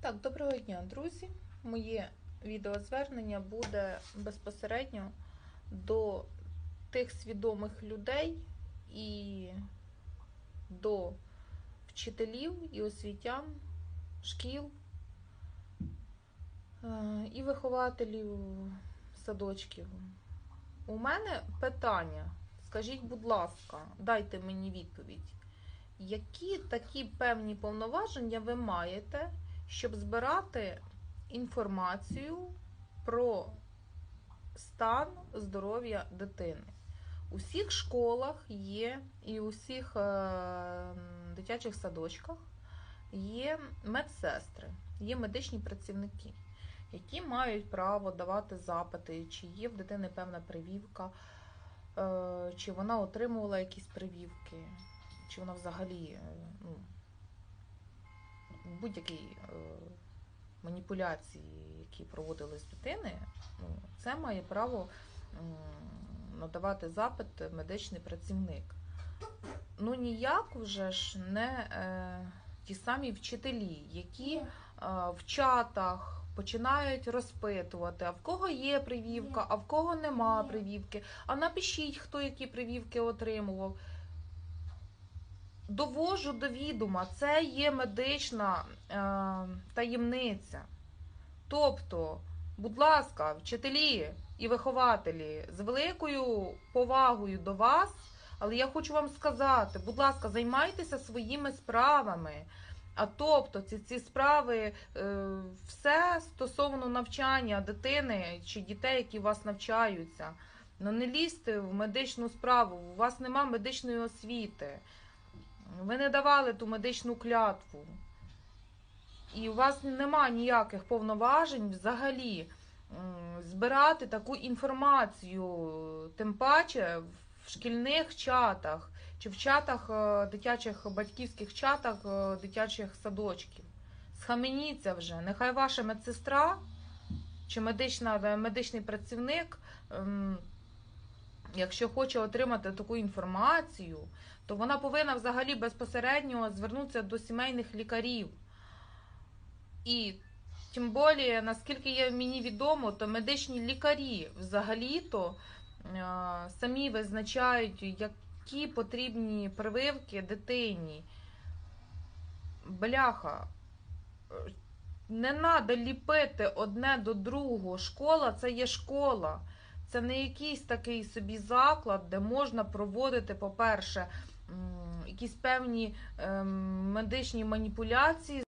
Так, доброго дня, друзі. Моє відеозвернення буде безпосередньо до тих свідомих людей і до вчителів і освітян, шкіл е, і вихователів садочків. У мене питання. Скажіть, будь ласка, дайте мені відповідь. Які такі певні повноваження ви маєте, щоб збирати інформацію про стан здоров'я дитини? У всіх школах є і у всіх е, дитячих садочках є медсестри, є медичні працівники, які мають право давати запити, чи є в дитини певна прививка, е, чи вона отримувала якісь прививки чи вона взагалі е, ну, будь-які е, маніпуляції, які проводили з дитини, ну, це має право надавати запит медичний працівник. Ну ніяк вже ж не е, ті самі вчителі, які е, в чатах починають розпитувати, а в кого є привівка, а в кого нема привівки. А напишіть, хто які привівки отримував довожу до відома, це є медична е, таємниця. Тобто, будь ласка, вчителі і вихователі, з великою повагою до вас, але я хочу вам сказати, будь ласка, займайтеся своїми справами. А тобто, ці, ці справи, е, все стосовно навчання дитини чи дітей, які вас навчаються. Ну не лізьте в медичну справу, у вас нема медичної освіти. Ви не давали ту медичну клятву. І у вас нема ніяких повноважень взагалі збирати таку інформацію, тим паче в шкільних чатах чи в чатах е, дитячих батьківських чатах е, дитячих садочків. Схаменіться вже. Нехай ваша медсестра чи медична, медичний працівник. Якщо хоче отримати таку інформацію, то вона повинна взагалі безпосередньо звернутися до сімейних лікарів. І тим більше, наскільки є мені відомо, то медичні лікарі взагалі-то е, самі визначають, які потрібні прививки дитині. Бляха, е, не треба ліпити одне до другого. Школа це є школа. Це не якийсь такий собі заклад, де можна проводити, по-перше, якісь певні ем, медичні маніпуляції.